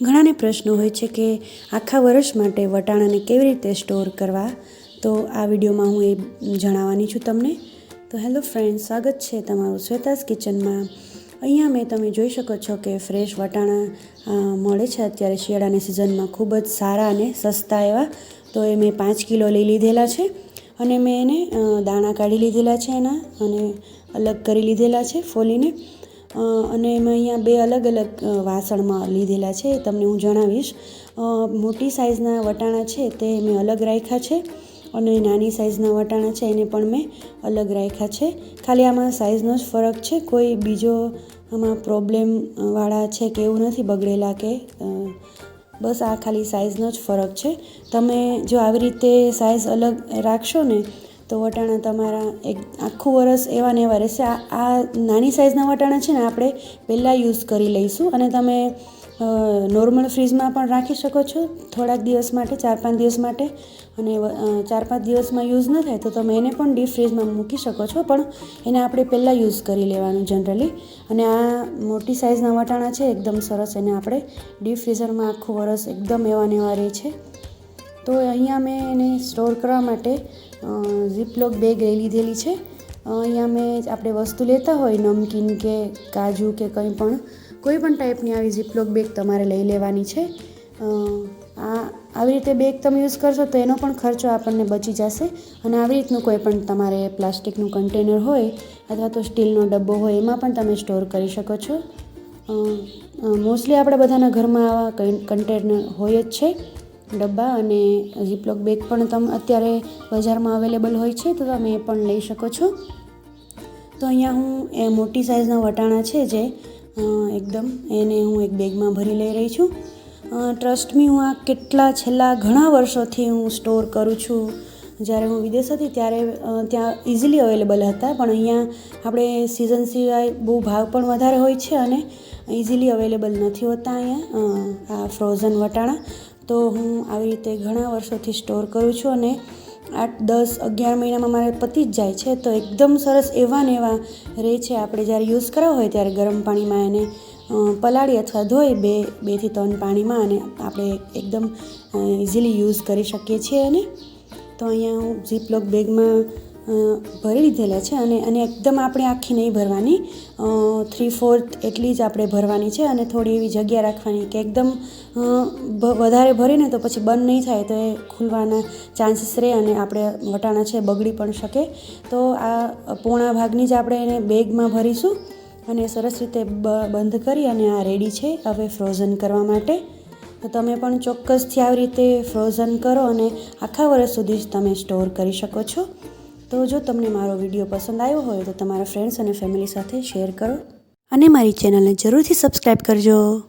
ઘણાને પ્રશ્નો હોય છે કે આખા વર્ષ માટે વટાણાને કેવી રીતે સ્ટોર કરવા? તો આ વિડીયોમાં હું એ જણાવવાની છું તમને. તો હેલો ફ્રેન્ડ, સ્વાગત છે તમારું શ્વેતાસ કિચનમાં. અહીંયા મેં તમે જોઈ શકો છો કે ફ્રેશ વટાણા મળે છે અત્યારે શિયાળાની સિઝનમાં ખૂબ જ સારા અને સસ્તા એવા. તો એ મેં પાંચ કિલો લઈ લીધેલા છે અને મેં એને દાણા કાઢી લીધેલા છે એના અને અલગ કરી લીધેલા છે ફોલીને. અને મેં અહીંયા બે અલગ અલગ વાસણમાં લીધેલા છે તમને હું જણાવીશ. મોટી સાઇઝના વટાણા છે, તે મેં અલગ રાખ્યા છે, અને નાની સાઇઝના વટાણા છે, એને પણ મેં અલગ રાખ્યા છે. ખાલી આમાં સાઇઝનો જ ફરક છે, કોઈ બીજો આમાં પ્રોબ્લેમવાળા છે કે એવું નથી બગડેલા કે બસ આ ખાલી સાઇઝનો જ ફરક છે. તમે જો આવી રીતે સાઇઝ અલગ રાખશો ને તો વટાણા તમારા એક આખું વરસ એવા ને એવા રહેશે. આ નાની સાઇઝના વટાણા છે ને આપણે પહેલાં યુઝ કરી લઈશું અને તમે નોર્મલ ફ્રીજમાં પણ રાખી શકો છો. થોડાક દિવસ માટે, ચાર પાંચ દિવસ માટે અને ચાર પાંચ દિવસમાં યુઝ ન થાય તો તમે એને પણ ડીપ ફ્રીજમાં મૂકી શકો છો. પણ એને આપણે પહેલાં યુઝ કરી લેવાનું જનરલી અને આ મોટી સાઇઝના વટાણા છે, એકદમ સરસ એને આપણે ડીપ ફ્રીઝરમાં આખું વરસ એકદમ એવા ને એવા રહે છે. તો અહીંયા મેં એને સ્ટોર કરવા માટે ઝીપલોક બેગ લઈ લીધેલી છે. અહીંયા મેં આપણે વસ્તુ લેતા હોય, નમકીન કે કાજુ કે કંઈ પણ, કોઈ પણ ટાઈપની આવી ઝીપલોક બેગ તમારે લઈ લેવાની છે. આ, આવી રીતે બેગ તમે યુઝ કરશો તો એનો પણ ખર્ચો આપણને બચી જશે અને આવી રીતનું કોઈ પણ તમારે પ્લાસ્ટિકનું કન્ટેનર હોય અથવા તો સ્ટીલનો ડબ્બો હોય, એમાં પણ તમે સ્ટોર કરી શકો છો. મોસ્ટલી આપણા બધાના ઘરમાં આવા કન્ટેનર હોય જ છે. ડબ્બા અને ઝીપલોક બેગ પણ તમે અત્યારે બજારમાં અવેલેબલ હોય છે, તો તમે એ પણ લઈ શકો છો. તો અહીંયા હું એ મોટી સાઇઝના વટાણા છે જે એકદમ એને હું એક બેગમાં ભરી લઈ રહી છું. ટ્રસ્ટ મી હું આ કેટલા છેલ્લા ઘણા વર્ષોથી હું સ્ટોર કરું છું. જ્યારે હું વિદેશ હતી ત્યારે ત્યાં ઇઝીલી અવેલેબલ હતા, પણ અહીંયા આપણે સિઝન સિવાય બહુ ભાવ પણ વધારે હોય છે અને ઇઝીલી અવેલેબલ નથી હોતા અહીંયા આ ફ્રોઝન વટાણા. તો હું આવી રીતે ઘણા વર્ષોથી સ્ટોર કરું છું અને આઠ, દસ, અગિયાર મહિનામાં મારે પતી જ જાય છે. તો એકદમ સરસ એવા ને એવા રહે છે. આપણે જ્યારે યુઝ કરવા હોય ત્યારે ગરમ પાણીમાં એને પલાળી અથવા ધોઈ બે, બેથી ત્રણ પાણીમાં અને આપણે એકદમ ઇઝીલી યુઝ કરી શકીએ છીએ એને. તો અહીંયા હું ઝીપલોક બેગમાં ભરી લીધેલા છે અને અને એકદમ આપણે આખી નહીં ભરવાની. થ્રી ફોર્થ એટલી જ આપણે ભરવાની છે અને થોડી એવી જગ્યા રાખવાની કે એકદમ વધારે ભરીને તો પછી બંધ નહીં થાય તો એ ખુલવાના ચાન્સીસ રહે અને આપણે વટાણા છે બગડી પણ શકે. તો આ પોણા ભાગની જ આપણે એને બેગમાં ભરીશું અને સરસ રીતે બંધ કરી અને આ રેડી છે હવે ફ્રોઝન કરવા માટે. તો તમે પણ ચોક્કસથી આવી રીતે ફ્રોઝન કરો અને આખા વર્ષ સુધી જ તમે સ્ટોર કરી શકો છો. તો જો તમને મારો વીડિયો પસંદ આવ્યો હોય તો તમારા ફ્રેન્ડ્સ અને ફેમિલી સાથે શેર કરો. અને મારી ચેનલને જરૂરથી સબસ્ક્રાઈબ કરજો.